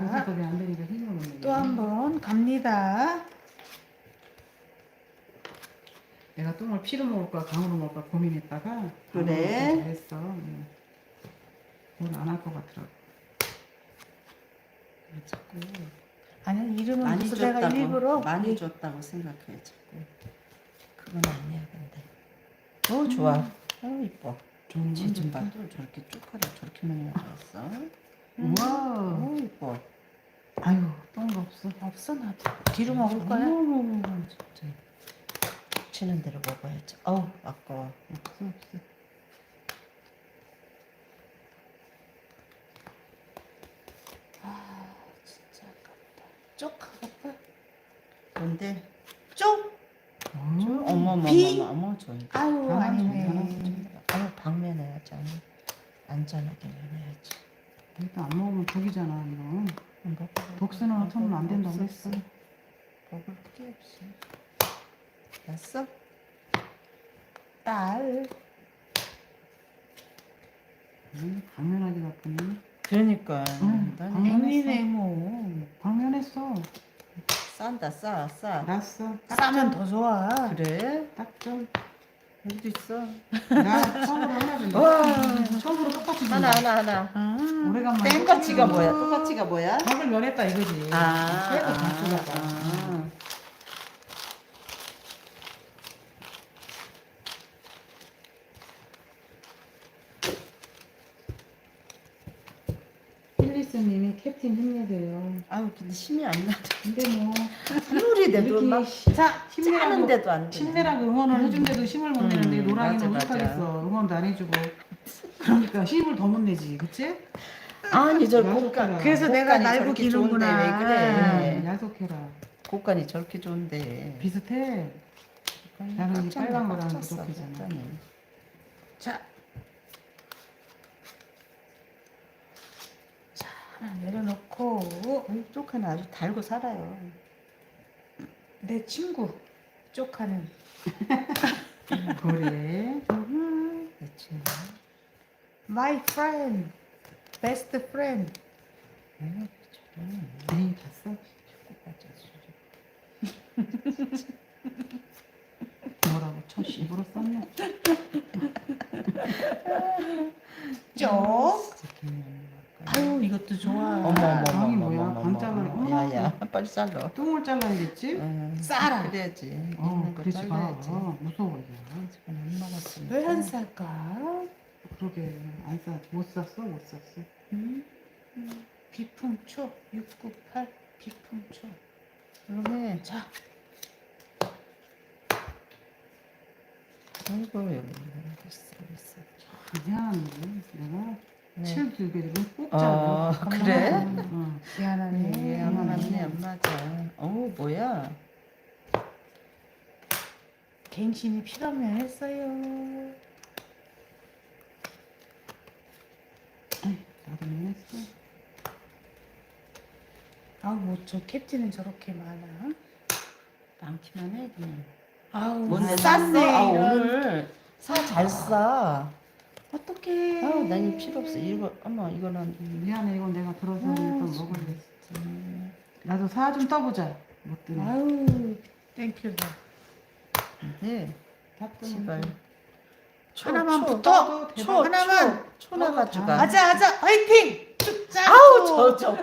자, 고스톱이 안 되니까 힘을 못 내게. 또한 번 갑니다. 내가 똥을 피로 먹을까 강으로 먹을까 고민했다가 그래? 강으로 잘했어. 오늘 안할 것 같더라고. 자꾸 아니 이름은 많이 내가 줬다고 일부러 많이 줬다고 생각해 자꾸. 그건 아니야 근데. 어 좋아. 어 이뻐. 좋은 건 쟤좀 좋다. 봐. 저렇게 쭉하다 저렇게 많이 나왔어. 우와. 어 이뻐. 아유 똥도 없어. 없어 나도 뒤로 먹을 거야. 어머머머, 진짜. 치는 대로 먹어야지. 어우 아까워. 없어 없어. 아 진짜 아깝다. 쪽 가볼까? 뭔데? 쪽? 어. 어머머머 비? 어머 저. 아유 아니네. 아유 방면해야지. 안전하게 면해야지. 일단 안 먹으면 독이잖아 이거. 먹어. 독스는 없으면 안 된다고 했어. 먹을 게 없어. 됐어? 딸. 음, 당면하게 바쁘네. 그러니까. 응, 방면했어. 백미네 뭐. 당면했어. 싼다 싸 싸. 났어. 싸면 더 좋아. 그래? 딱 좀. 여기도 있어. 나 처음으로 하나 준다. 와. 처음으로 똑같이 하나 준다. 하나 하나. 아, 오래간만에. 똑같이가 뭐야? 똑같이가 뭐야? 밥을 면했다 이거지. 아, 아. 아. 필리스님이 캡틴 힘내세요. 아유 근데 힘이 안 나. 근데 뭐 아무리 내도 막 이렇게 자 힘내라고 짜는데도 안 돼. 힘내라고 응원을 해준데도 힘을 못 음, 내는데 맞아, 노랑이는 맞아. 어떡하겠어. 응원도 안 해주고. 그러니까 힘을 더 못 내지, 그치? 아니 저. 곡간 그래서 내가 날고 기는구나. 왜 그래? 음, 야속해라. 곡간이 저렇게 좋은데. 비슷해. 나는 이 빨간 꽉 거랑 부족하잖아. 자. 자, 하나 내려놓고 쪽하는 아주 달고 살아요. 내 친구 쪽하는 그래. 내 친구. My friend, best friend. 음, 저런 에이, 봤어? 뭐라고 쳐 입으로 썼냐? 쪽. 아유 이것도 좋아. 어머 어머 방이 어머 뭐야? 어머 방 어머 잘라내. 어머. 어머. 야야 빨리 잘라. 똥을 잘라야겠지? 응, 싸라. 그래야지. 어, 있는 거 그러지 마. 잘라야지. 어, 무서워 이게. 지금 안 먹었으니까. 왜 안 살까? 그러게 안 쌌, 못 샀어, 못 샀어. 음? 음, 비풍초 698 비풍초. 그러네. 자, 아이고 여기 있어 있어. 미안한데 내가 네. 칠 들개를 꼭 아, 잘라. 그래? 응. 미안하네. 네, 안 맞네 안 맞아. 어우 뭐야? 갱신이 필요하면 했어요. 나도 면했어. 아우 뭐 저 캡틴은 저렇게 많아. 많기만 해 그냥. 아우 뭔데 쌌네? 아. 오늘 사 잘 싸. 어떡해. 아우 난이 필요 없어. 이거 어머 이거는 미안해 이건 내가 들어서 아, 일단 진짜. 먹을래. 음, 나도 사 좀 떠보자. 못 뜨네. 아우 땡큐다. 네. 다 제발. 초, 하나만 초, 붙어. 대박. 초, 하나만. 초, 초 나가지고. 다. 아자 아자 화이팅. 쭉 아우. 저저 나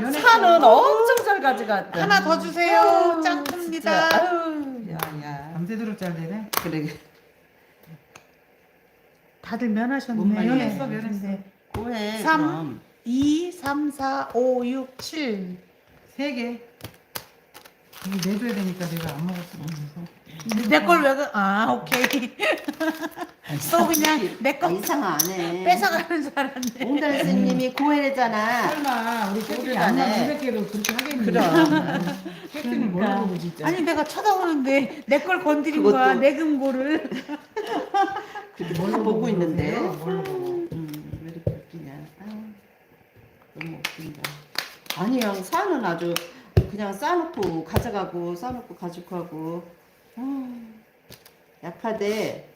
면했어. 산은 엄청 잘 가져갔대. 하나 더 주세요. 짱큽니다. 아유, 야야. 밤새도록 잘 되네. 그래. 다들 면하셨네. 면했어, 면했어. 네. 고해. 삼. 그럼. 2, 3, 4, 5, 6, 7. 세 개. 이거 내줘야 되니까 내가 안 먹었어. 그래서. 내걸 왜, 그, 아, 오케이. 또 그냥 내 아, 거 이상 안 해. 뺏어가는 줄 알았네. 옹달 스님이 고해잖아. 설마 우리 오늘 안나 안에. 200개로 그렇게 하겠니? 그럼. 뭘로 보고 진짜. 아니, 내가 쳐다보는데 내 걸 건드린 그것도- 거야, 내 금고를. 다 보고 있는데. 뭘로 보고. 음, 왜 이렇게 웃기냐. 아유, 너무 웃긴다. 아니요, 산은 아주 그냥 싸놓고 가져가고, 싸놓고 가지고 하고. 아, 약하대.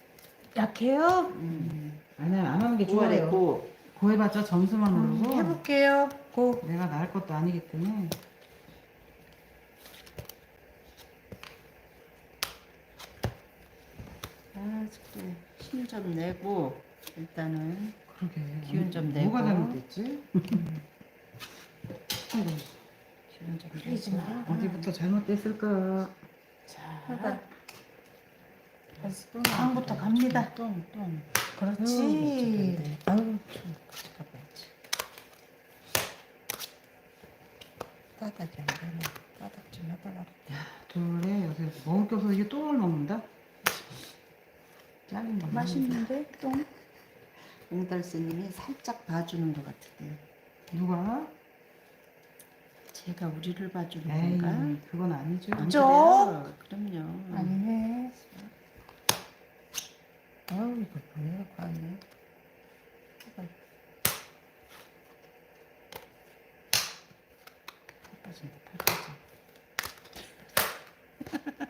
약해요? 음, 아니야 안 하는 게 좋아요. 좋아했고, 구해봤자 점수만 음, 오르고 해볼게요. 고. 내가 나을 것도 아니기 때문에 아, 자꾸 힘좀 내고 일단은 그러게 기운 좀 뭐가 내고. 잘못됐지? 아이고, 기운 좀 내고. 마. 어디부터 잘못됐을까? 자, 방부터 갑니다. 똥, 똥. 그렇지. 아우, 좀 가봐야지. 따닥이 안 되네. 따닥 좀 해달라. 둘에 요새 먹을 게 없어서 이게 똥을 먹는다? 짜증나 맛있는데 똥. 옹달새님이 살짝 봐주는 것 같은데요. 누가? 제가 우리를 봐주는 에이 건가? 그건 아니죠 안. 그래요? 그럼요. 아니네. 아우 이거 뭐야 과연. 빠진다 빠져.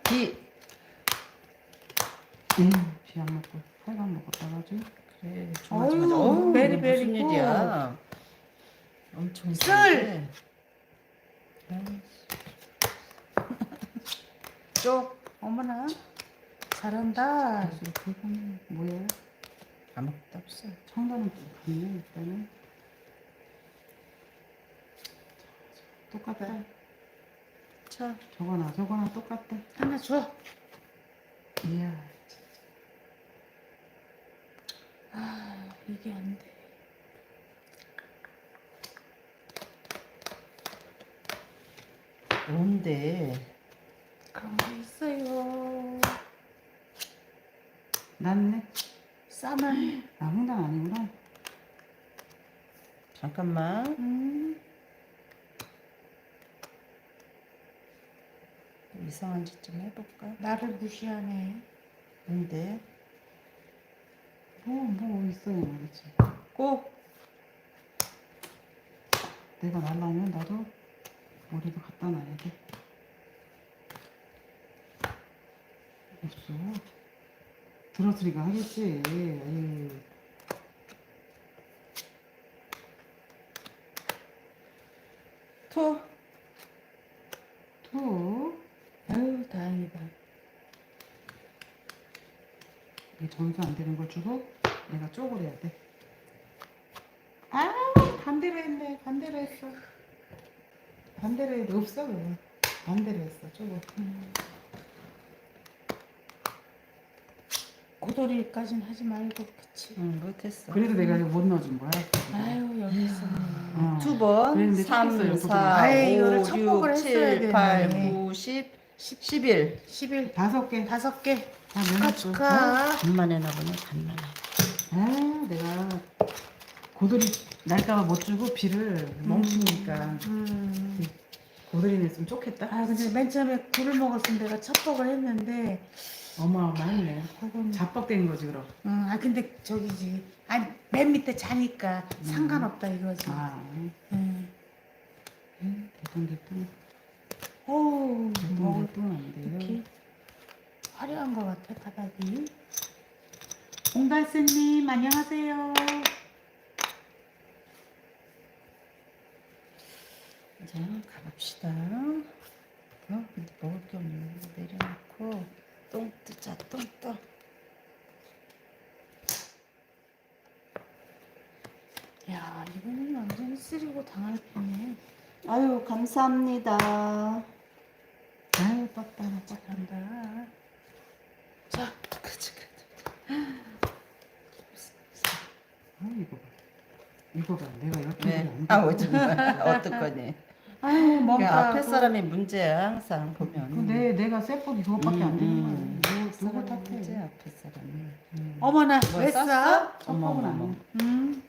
비. 비안 먹고 살만 먹었다 가지 그래 어우, 베리, 무슨 베리 굿. 일이야? 엄청 쓸! 센데. 쪽. 어머나. 잘한다. 그래서 그건 뭐야? 아무것도 없어. 청단은 또 갔네 일단은 똑같다 자, 저거나 저거나 똑같다 하나 줘. 이야 아, 이게 안 돼. 뭔데? 그런 게 있어요. 낫네 쌈을. 아 홍당 아니구나 잠깐만. 음. 이상한 짓 좀 해볼까? 나를 무시하네. 뭔데? 뭐 뭐 있어야 말이지 꼭 내가 날라면 나도 머리도 갖다 놔야 돼 없어 들었으니까 하겠지 에이. 토. 투 아유, 다행이다. 이게 점수 안 되는 걸 주고 쪽을 해야 돼. 아 반대로 했네. 반대로 했어. 반대로 해도 없어 그거. 반대로 했어 쪽을. 고돌이까지는 하지 말고, 그치. 응, 못했어. 그래도 내가 이거 못 넣어준 거야. 아유, 여기 있었네. 어. 두 번, 그랬는데 3, 틀렸어요, 4, 아이, 이거를 5, 첫 곡을 6, 했어야 7, 8, 되네. 9, 10, 11. 11, 다섯 개. 다섯 개. 다 축하. 축하. 간만에 나 보네, 간만에. 아 내가 고돌이 날까봐 못 주고 비를 멍치니까 음. 고돌이 냈으면 좋겠다. 아, 근데 맨 처음에 굴을 먹었으면 내가 첩복을 했는데, 어마어마했네. 그건 잡박된 거지 그럼. 음, 아 근데 저기지 아니 맨 밑에 자니까 상관없다 이거지 아 음. 대통령 어우 대통령 뭐안 돼요. 이렇게 화려한 것 같아 바닥이 옹달새님 안녕하세요 자, 가봅시다. 어, 근데 먹을 게 없네. 내려놓고, 똥 뜨자, 똥 떠. 야 이거는 완전히 쓰리고 당할 뻔해 아유, 감사합니다. 아유 떴다. 잘한다 자 그치, 그치. 아 이거 봐. 이거 봐. 내가 이렇게 네. 안 아, 마. 어떡하니. 아유 그냥 뭔가 앞에 사람이 문제야, 항상 보면. 내 내가 셀프기 그것밖에 안 되는 거야. 음, 누구 누구 탓해? 문제 앞에 사람이. 음. 어머나 뭐 왜? 싸? 어머, 섭섭은 어머, 안 어머. 해. 음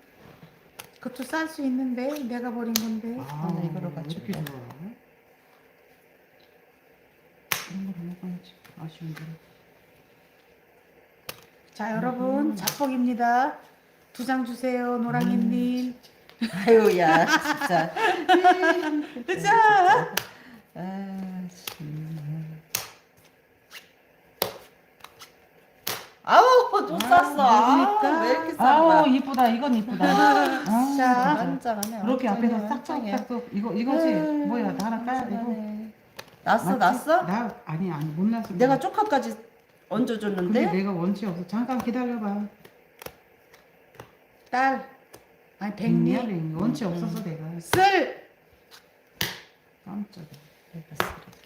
그것도 쌀 수 있는데 내가 버린 건데 아, 나 이거로 왜 가지고 이렇게. 좋아? 이런 거 먹어야지. 아쉬운데. 자 여러분 잡복입니다 두 장 주세요 노랑이님 아유, 야, 진짜. 자 아, 정말. 아우 좀 쌌어. 아, 그러니까. 왜 이렇게 아우 쌌나? 이쁘다 이건 이쁘다. 아, 아, 진짜. 진짜. 한장하네. 이렇게 앞에서 싹싹싹 이거 이거지 뭐야 나 하나 까야 되고 났어 맞지? 났어? 나 아니 아니 못 났어. 내가 쪽합까지 근데 얹어줬는데? 내가 원치 없어. 잠깐 기다려봐. 딸. 아니 백미. 백미 원치 음, 없었어 내가. 쓸. 깜짝이야. 내가 쓸 내가.